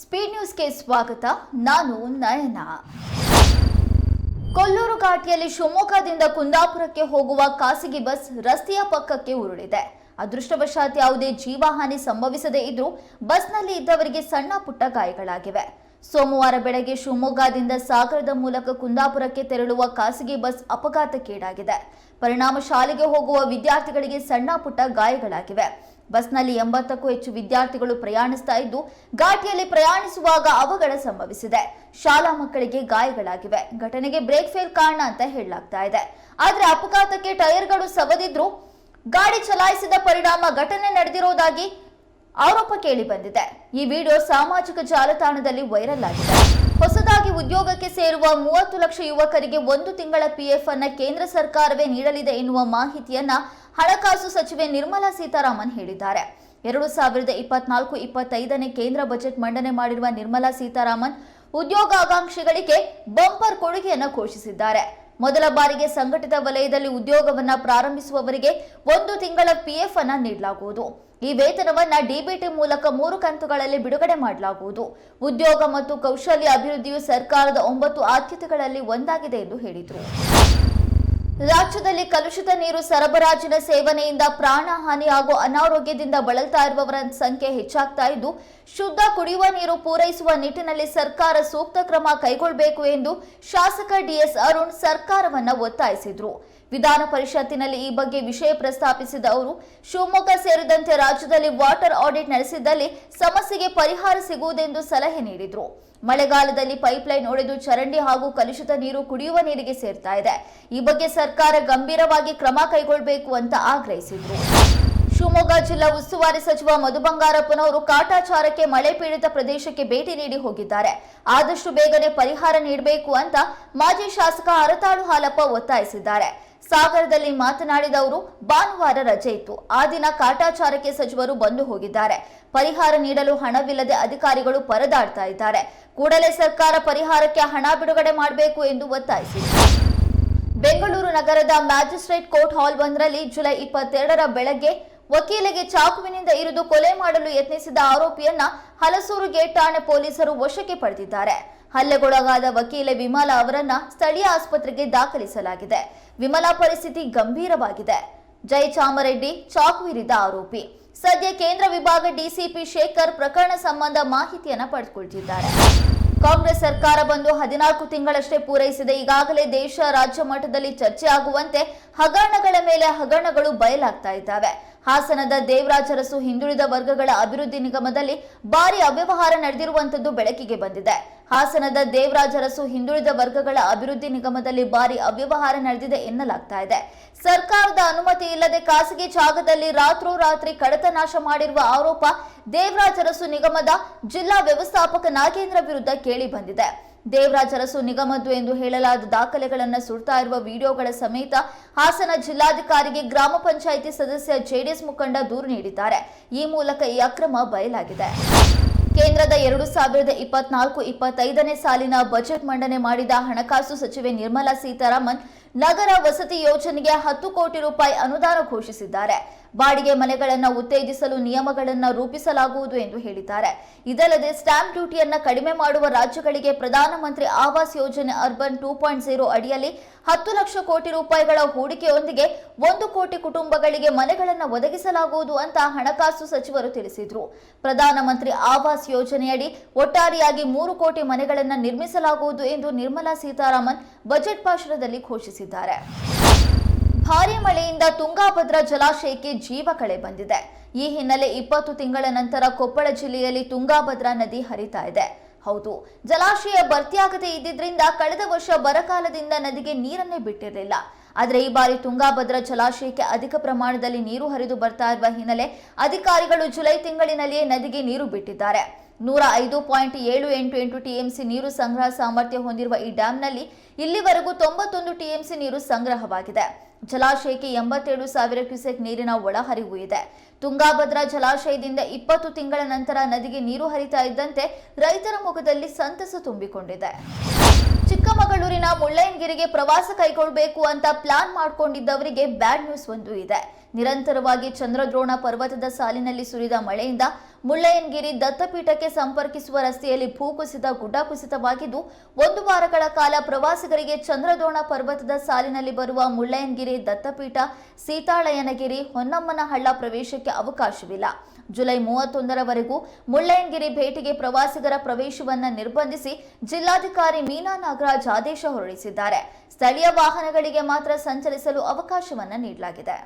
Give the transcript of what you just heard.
Speed ನ್ಯೂಸ್ಗೆ ಸ್ವಾಗತ. ನಾನು ನಯನ. ಕೊಲ್ಲೂರು ಘಾಟಿಯಲ್ಲಿ ಶಿವಮೊಗ್ಗದಿಂದ ಕುಂದಾಪುರಕ್ಕೆ ಹೋಗುವ ಖಾಸಗಿ ಬಸ್ ರಸ್ತೆಯ ಪಕ್ಕಕ್ಕೆ ಉರುಳಿದೆ. ಅದೃಷ್ಟವಶಾತ್ ಯಾವುದೇ ಜೀವಹಾನಿ ಸಂಭವಿಸದೇ ಇದ್ರೂ ಬಸ್ನಲ್ಲಿ ಇದ್ದವರಿಗೆ ಸಣ್ಣ ಪುಟ್ಟ ಗಾಯಗಳಾಗಿವೆ. ಸೋಮವಾರ ಬೆಳಗ್ಗೆ ಶಿವಮೊಗ್ಗದಿಂದ ಸಾಗರದ ಮೂಲಕ ಕುಂದಾಪುರಕ್ಕೆ ತೆರಳುವ ಖಾಸಗಿ ಬಸ್ ಅಪಘಾತಕ್ಕೀಡಾಗಿದೆ. ಪರಿಣಾಮ ಶಾಲೆಗೆ ಹೋಗುವ ವಿದ್ಯಾರ್ಥಿಗಳಿಗೆ ಸಣ್ಣ ಪುಟ್ಟ ಗಾಯಗಳಾಗಿವೆ. ಬಸ್ನಲ್ಲಿ ಎಂಬತ್ತಕ್ಕೂ ಹೆಚ್ಚು ವಿದ್ಯಾರ್ಥಿಗಳು ಪ್ರಯಾಣಿಸ್ತಾ ಇದ್ದು, ಘಾಟಿಯಲ್ಲಿ ಪ್ರಯಾಣಿಸುವಾಗ ಅವಘಡ ಸಂಭವಿಸಿದೆ. ಶಾಲಾ ಮಕ್ಕಳಿಗೆ ಗಾಯಗಳಾಗಿವೆ. ಘಟನೆಗೆ ಬ್ರೇಕ್ ಫೇಲ್ ಕಾರಣ ಅಂತ ಹೇಳಲಾಗ್ತಾ ಇದೆ. ಆದ್ರೆ ಅಪಘಾತಕ್ಕೆ ಟೈರ್ಗಳು ಸವದಿದ್ರು, ಗಾಡಿ ಚಲಾಯಿಸಿದ ಪರಿಣಾಮ ಘಟನೆ ನಡೆದಿರೋದಾಗಿ ಆರೋಪ ಕೇಳಿ ಬಂದಿದೆ. ಈ ವಿಡಿಯೋ ಸಾಮಾಜಿಕ ಜಾಲತಾಣದಲ್ಲಿ ವೈರಲ್ ಆಗಿದೆ. ಹೊಸದಾಗಿ ಉದ್ಯೋಗಕ್ಕೆ ಸೇರುವ ಮೂವತ್ತು ಲಕ್ಷ ಯುವಕರಿಗೆ ಒಂದು ತಿಂಗಳ ಪಿಎಫ್ ಅನ್ನ ಕೇಂದ್ರ ಸರ್ಕಾರವೇ ನೀಡಲಿದೆ ಎನ್ನುವ ಮಾಹಿತಿಯನ್ನ ಹಣಕಾಸು ಸಚಿವೆ ನಿರ್ಮಲಾ ಸೀತಾರಾಮನ್ ಹೇಳಿದ್ದಾರೆ. ಎರಡು ಸಾವಿರದ ಇಪ್ಪತ್ನಾಲ್ಕು ಇಪ್ಪತ್ತೈದನೇ ಕೇಂದ್ರ ಬಜೆಟ್ ಮಂಡನೆ ಮಾಡಿರುವ ನಿರ್ಮಲಾ ಸೀತಾರಾಮನ್ ಉದ್ಯೋಗಾಕಾಂಕ್ಷಿಗಳಿಗೆ ಬಂಪರ್ ಕೊಡುಗೆಯನ್ನು ಘೋಷಿಸಿದ್ದಾರೆ. ಮೊದಲ ಬಾರಿಗೆ ಸಂಘಟಿತ ವಲಯದಲ್ಲಿ ಉದ್ಯೋಗವನ್ನು ಪ್ರಾರಂಭಿಸುವವರಿಗೆ ಒಂದು ತಿಂಗಳ ಪಿಎಫ್ ಅನ್ನು ನೀಡಲಾಗುವುದು. ಈ ವೇತನವನ್ನು ಡಿಬಿಟಿ ಮೂಲಕ ಮೂರು ಕಂತುಗಳಲ್ಲಿ ಬಿಡುಗಡೆ ಮಾಡಲಾಗುವುದು. ಉದ್ಯೋಗ ಮತ್ತು ಕೌಶಲ್ಯ ಅಭಿವೃದ್ಧಿಯು ಸರ್ಕಾರದ ಒಂಬತ್ತು ಆದ್ಯತೆಗಳಲ್ಲಿ ಒಂದಾಗಿದೆ ಎಂದು ಹೇಳಿದರು. ರಾಜ್ಯದಲ್ಲಿ ಕಲುಷಿತ ನೀರು ಸರಬರಾಜಿನ ಸೇವನೆಯಿಂದ ಪ್ರಾಣಹಾನಿ ಹಾಗೂ ಅನಾರೋಗ್ಯದಿಂದ ಬಳಲ್ತಾ ಇರುವವರ ಸಂಖ್ಯೆ ಹೆಚ್ಚಾಗ್ತಾ ಇದ್ದು, ಶುದ್ಧ ಕುಡಿಯುವ ನೀರು ಪೂರೈಸುವ ನಿಟ್ಟಿನಲ್ಲಿ ಸರ್ಕಾರ ಸೂಕ್ತ ಕ್ರಮ ಕೈಗೊಳ್ಳಬೇಕು ಎಂದು ಶಾಸಕ ಡಿಎಸ್ ಅರುಣ್ ಸರ್ಕಾರವನ್ನು ಒತ್ತಾಯಿಸಿದ್ರು. ವಿಧಾನ ಪರಿಷತ್ತಿನಲ್ಲಿ ಈ ಬಗ್ಗೆ ವಿಷಯ ಪ್ರಸ್ತಾಪಿಸಿದ ಅವರು, ಶಿವಮೊಗ್ಗ ಸೇರಿದಂತೆ ರಾಜ್ಯದಲ್ಲಿ ವಾಟರ್ ಆಡಿಟ್ ನಡೆಸಿದ್ದಲ್ಲಿ ಸಮಸ್ಯೆಗೆ ಪರಿಹಾರ ಸಿಗುವುದೆಂದು ಸಲಹೆ ನೀಡಿದರು. ಮಳೆಗಾಲದಲ್ಲಿ ಪೈಪ್ಲೈನ್ ಒಡೆದು ಚರಂಡಿ ಹಾಗೂ ಕಲುಷಿತ ನೀರು ಕುಡಿಯುವ ನೀರಿಗೆ ಸೇರ್ತಾ ಇದೆ. ಈ ಬಗ್ಗೆ ಸರ್ಕಾರ ಗಂಭೀರವಾಗಿ ಕ್ರಮ ಕೈಗೊಳ್ಳಬೇಕು ಅಂತ ಆಗ್ರಹಿಸಿದರು. ಶಿವಮೊಗ್ಗ ಜಿಲ್ಲಾ ಉಸ್ತುವಾರಿ ಸಚಿವ ಮಧು ಬಂಗಾರಪ್ಪನವರು ಕಾಟಾಚಾರಕ್ಕೆ ಮಳೆ ಪೀಡಿತ ಪ್ರದೇಶಕ್ಕೆ ಭೇಟಿ ನೀಡಿ ಹೋಗಿದ್ದಾರೆ. ಆದಷ್ಟು ಬೇಗನೆ ಪರಿಹಾರ ನೀಡಬೇಕು ಅಂತ ಮಾಜಿ ಶಾಸಕ ಅರತಾಳು ಹಾಲಪ್ಪ ಒತ್ತಾಯಿಸಿದ್ದಾರೆ. ಸಾಗರದಲ್ಲಿ ಮಾತನಾಡಿದ ಅವರು, ಭಾನುವಾರ ರಜೆ ಇತ್ತು. ಆ ದಿನ ಕಾಟಾಚಾರಕ್ಕೆ ಸಚಿವರು ಬಂದು ಹೋಗಿದ್ದಾರೆ. ಪರಿಹಾರ ನೀಡಲು ಹಣವಿಲ್ಲದೆ ಅಧಿಕಾರಿಗಳು ಪರದಾಡ್ತಾ ಇದ್ದಾರೆ. ಕೂಡಲೇ ಸರ್ಕಾರ ಪರಿಹಾರಕ್ಕೆ ಹಣ ಬಿಡುಗಡೆ ಮಾಡಬೇಕು ಎಂದು ಒತ್ತಾಯಿಸಿದರು. ಬೆಂಗಳೂರು ನಗರದ ಮ್ಯಾಜಿಸ್ಟ್ರೇಟ್ ಕೋರ್ಟ್ ಹಾಲ್ ಒಂದರಲ್ಲಿ ಜುಲೈ ಇಪ್ಪತ್ತೆರಡರ ಬೆಳಗ್ಗೆ ವಕೀಲಿಗೆ ಚಾಕುವಿನಿಂದ ಇರಿದು ಕೊಲೆ ಮಾಡಲು ಯತ್ನಿಸಿದ ಆರೋಪಿಯನ್ನ ಹಲಸೂರು ಗೇಟ್ ಠಾಣೆ ಪೊಲೀಸರು ವಶಕ್ಕೆ ಪಡೆದಿದ್ದಾರೆ. ಹಲ್ಲೆಗೊಳಗಾದ ವಕೀಲ ವಿಮಲಾ ಅವರನ್ನ ಸ್ಥಳೀಯ ಆಸ್ಪತ್ರೆಗೆ ದಾಖಲಿಸಲಾಗಿದೆ. ವಿಮಲಾ ಪರಿಸ್ಥಿತಿ ಗಂಭೀರವಾಗಿದೆ. ಜೈ ಚಾಮರೆಡ್ಡಿ ಚಾಕುವಿರಿದ ಆರೋಪಿ. ಸದ್ಯ ಕೇಂದ್ರ ವಿಭಾಗ ಡಿಸಿಪಿ ಶೇಖರ್ ಪ್ರಕರಣ ಸಂಬಂಧ ಮಾಹಿತಿಯನ್ನ ಪಡೆದುಕೊಳ್ತಿದ್ದಾರೆ. ಕಾಂಗ್ರೆಸ್ ಸರ್ಕಾರ ಬಂದು ಹದಿನಾಲ್ಕು ತಿಂಗಳಷ್ಟೇ ಪೂರೈಸಿದೆ. ಈಗಾಗಲೇ ದೇಶ, ರಾಜ್ಯ ಮಟ್ಟದಲ್ಲಿ ಚರ್ಚೆ ಆಗುವಂತೆ ಹಗರಣಗಳ ಮೇಲೆ ಹಗರಣಗಳು ಬಯಲಾಗ್ತಾ ಇದ್ದಾವೆ. ಹಾಸನದ ದೇವರಾಜರಸು ಹಿಂದುಳಿದ ವರ್ಗಗಳ ಅಭಿವೃದ್ಧಿ ನಿಗಮದಲ್ಲಿ ಭಾರಿ ಅವ್ಯವಹಾರ ನಡೆದಿರುವಂತದ್ದು ಬೆಳಕಿಗೆ ಬಂದಿದೆ. ಹಾಸನದ ದೇವರಾಜರಸು ಹಿಂದುಳಿದ ವರ್ಗಗಳ ಅಭಿವೃದ್ಧಿ ನಿಗಮದಲ್ಲಿ ಭಾರಿ ಅವ್ಯವಹಾರ ನಡೆದಿದೆ ಎನ್ನಲಾಗ್ತಾ ಇದೆ. ಸರ್ಕಾರದ ಅನುಮತಿ ಇಲ್ಲದೆ ಖಾಸಗಿ ಜಾಗದಲ್ಲಿ ರಾತ್ರೋರಾತ್ರಿ ಕಡತ ನಾಶ ಮಾಡಿರುವ ಆರೋಪ ದೇವರಾಜರಸು ನಿಗಮದ ಜಿಲ್ಲಾ ವ್ಯವಸ್ಥಾಪಕ ನಾಗೇಂದ್ರ ವಿರುದ್ಧ ಕೇಳಿ ಬಂದಿದೆ. ದೇವರಾಜ ಅರಸು ನಿಗಮದ್ದು ಎಂದು ಹೇಳಲಾದ ದಾಖಲೆಗಳನ್ನು ಸುಡ್ತಾ ಇರುವ ವಿಡಿಯೋಗಳ ಸಮೇತ ಹಾಸನ ಜಿಲ್ಲಾಧಿಕಾರಿಗೆ ಗ್ರಾಮ ಪಂಚಾಯಿತಿ ಸದಸ್ಯ ಜೆಡಿಎಸ್ ಮುಖಂಡ ದೂರು ನೀಡಿದ್ದಾರೆ. ಈ ಮೂಲಕ ಈ ಅಕ್ರಮ ಬಯಲಾಗಿದೆ. ಕೇಂದ್ರದ ಎರಡು ಸಾವಿರದ ಇಪ್ಪತ್ನಾಲ್ಕು ಇಪ್ಪತ್ತೈದನೇ ಸಾಲಿನ ಬಜೆಟ್ ಮಂಡನೆ ಮಾಡಿದ ಹಣಕಾಸು ಸಚಿವೆ ನಿರ್ಮಲಾ ಸೀತಾರಾಮನ್ ನಗರ ವಸತಿ ಯೋಜನೆಗೆ ಹತ್ತು ಕೋಟಿ ರೂಪಾಯಿ ಅನುದಾನ ಘೋಷಿಸಿದ್ದಾರೆ. ಬಾಡಿಗೆ ಮನೆಗಳನ್ನು ಉತ್ತೇಜಿಸಲು ನಿಯಮಗಳನ್ನು ರೂಪಿಸಲಾಗುವುದು ಎಂದು ಹೇಳಿದ್ದಾರೆ. ಇದಲ್ಲದೆ ಸ್ಟಾಂಪ್ ಡ್ಯೂಟಿಯನ್ನು ಕಡಿಮೆ ಮಾಡುವ ರಾಜ್ಯಗಳಿಗೆ ಪ್ರಧಾನಮಂತ್ರಿ ಆವಾಸ್ ಯೋಜನೆ ಅರ್ಬನ್ ಟೂ ಪಾಯಿಂಟ್ ಜೀರೋ ಅಡಿಯಲ್ಲಿ ಹತ್ತು ಲಕ್ಷ ಕೋಟಿ ರೂಪಾಯಿಗಳ ಹೂಡಿಕೆಯೊಂದಿಗೆ ಒಂದು ಕೋಟಿ ಕುಟುಂಬಗಳಿಗೆ ಮನೆಗಳನ್ನು ಒದಗಿಸಲಾಗುವುದು ಅಂತ ಹಣಕಾಸು ಸಚಿವರು ತಿಳಿಸಿದರು. ಪ್ರಧಾನಮಂತ್ರಿ ಆವಾಸ್ ಯೋಜನೆಯಡಿ ಒಟ್ಟಾರೆಯಾಗಿ ಮೂರು ಕೋಟಿ ಮನೆಗಳನ್ನು ನಿರ್ಮಿಸಲಾಗುವುದು ಎಂದು ನಿರ್ಮಲಾ ಸೀತಾರಾಮನ್ ಬಜೆಟ್ ಭಾಷಣದಲ್ಲಿ ಘೋಷಿಸಿದ್ದಾರೆ. ಭಾರಿ ಮಳೆಯಿಂದ ತುಂಗಾಭದ್ರಾ ಜಲಾಶಯಕ್ಕೆ ಜೀವ ಕಳೆ ಬಂದಿದೆ. ಈ ಹಿನ್ನೆಲೆ ಇಪ್ಪತ್ತು ತಿಂಗಳ ನಂತರ ಕೊಪ್ಪಳ ಜಿಲ್ಲೆಯಲ್ಲಿ ತುಂಗಾಭದ್ರಾ ನದಿ ಹರಿತಾ ಇದೆ. ಹೌದು, ಜಲಾಶಯ ಭರ್ತಿಯಾಗದೆ ಇದ್ದಿದ್ರಿಂದ ಕಳೆದ ವರ್ಷ ಬರಕಾಲದಿಂದ ನದಿಗೆ ನೀರನ್ನೇ ಬಿಟ್ಟಿರಲಿಲ್ಲ. ಆದರೆ ಈ ಬಾರಿ ತುಂಗಾಭದ್ರಾ ಜಲಾಶಯಕ್ಕೆ ಅಧಿಕ ಪ್ರಮಾಣದಲ್ಲಿ ನೀರು ಹರಿದು ಬರ್ತಾ ಇರುವ ಹಿನ್ನೆಲೆ ಅಧಿಕಾರಿಗಳು ಜುಲೈ ತಿಂಗಳಿನಲ್ಲಿಯೇ ನದಿಗೆ ನೀರು ಬಿಟ್ಟಿದ್ದಾರೆ. ನೂರ ಐದು ಪಾಯಿಂಟ್ ಏಳು ಎಂಟು ಎಂಟು ಟಿಎಂಸಿ ನೀರು ಸಂಗ್ರಹ ಸಾಮರ್ಥ್ಯ ಹೊಂದಿರುವ ಈ ಡ್ಯಾಂನಲ್ಲಿ ಇಲ್ಲಿವರೆಗೂ ತೊಂಬತ್ತೊಂದು ಟಿಎಂಸಿ ನೀರು ಸಂಗ್ರಹವಾಗಿದೆ. ಜಲಾಶಯಕ್ಕೆ ಎಂಬತ್ತೇಳು ಸಾವಿರ ಕ್ಯೂಸೆಕ್ ನೀರಿನ ಒಳಹರಿವು ಇದೆ. ತುಂಗಾಭದ್ರಾ ಜಲಾಶಯದಿಂದ ಇಪ್ಪತ್ತು ತಿಂಗಳ ನಂತರ ನದಿಗೆ ನೀರು ಹರಿತಾ ಇದ್ದಂತೆ ರೈತರ ಮುಖದಲ್ಲಿ ಸಂತಸ ತುಂಬಿಕೊಂಡಿದೆ. ಚಿಕ್ಕಮಗಳೂರಿನ ಮುಳ್ಳಯ್ಯನಗಿರಿಗೆ ಪ್ರವಾಸ ಕೈಗೊಳ್ಳಬೇಕು ಅಂತ ಪ್ಲಾನ್ ಮಾಡ್ಕೊಂಡಿದ್ದವರಿಗೆ ಬ್ಯಾಡ್ ನ್ಯೂಸ್ ಒಂದು ಇದೆ. ನಿರಂತರವಾಗಿ ಚಂದ್ರದ್ರೋಣ ಪರ್ವತದ ಸಾಲಿನಲ್ಲಿ ಸುರಿದ ಮಳೆಯಿಂದ ಮುಳ್ಳಯ್ಯನಗಿರಿ ದತ್ತಪೀಠಕ್ಕೆ ಸಂಪರ್ಕಿಸುವ ರಸ್ತೆಯಲ್ಲಿ ಭೂಕುಸಿತ ಗುಡ್ಡ ಕುಸಿತವಾಗಿದ್ದು, ಒಂದು ವಾರಗಳ ಕಾಲ ಪ್ರವಾಸಿಗರಿಗೆ ಚಂದ್ರದ್ರೋಣ ಪರ್ವತದ ಸಾಲಿನಲ್ಲಿ ಬರುವ ಮುಳ್ಳಯ್ಯನಗಿರಿ ದತ್ತಪೀಠ ಸೀತಾಳಯ್ಯನಗಿರಿ ಹೊನ್ನಮ್ಮನಹಳ್ಳ ಪ್ರವೇಶಕ್ಕೆ ಅವಕಾಶವಿಲ್ಲ. ಜುಲೈ ಮೂವತ್ತೊಂದರವರೆಗೂ ಮುಳ್ಳಯ್ಯನಗಿರಿ ಭೇಟಿಗೆ ಪ್ರವಾಸಿಗರ ಪ್ರವೇಶವನ್ನು ನಿರ್ಬಂಧಿಸಿ ಜಿಲ್ಲಾಧಿಕಾರಿ ಮೀನಾ ನಾಗರಾಜ್ ಆದೇಶ ಹೊರಡಿಸಿದ್ದಾರೆ. ಸ್ಥಳೀಯ ವಾಹನಗಳಿಗೆ ಮಾತ್ರ ಸಂಚರಿಸಲು ಅವಕಾಶವನ್ನು ನೀಡಲಾಗಿದೆ.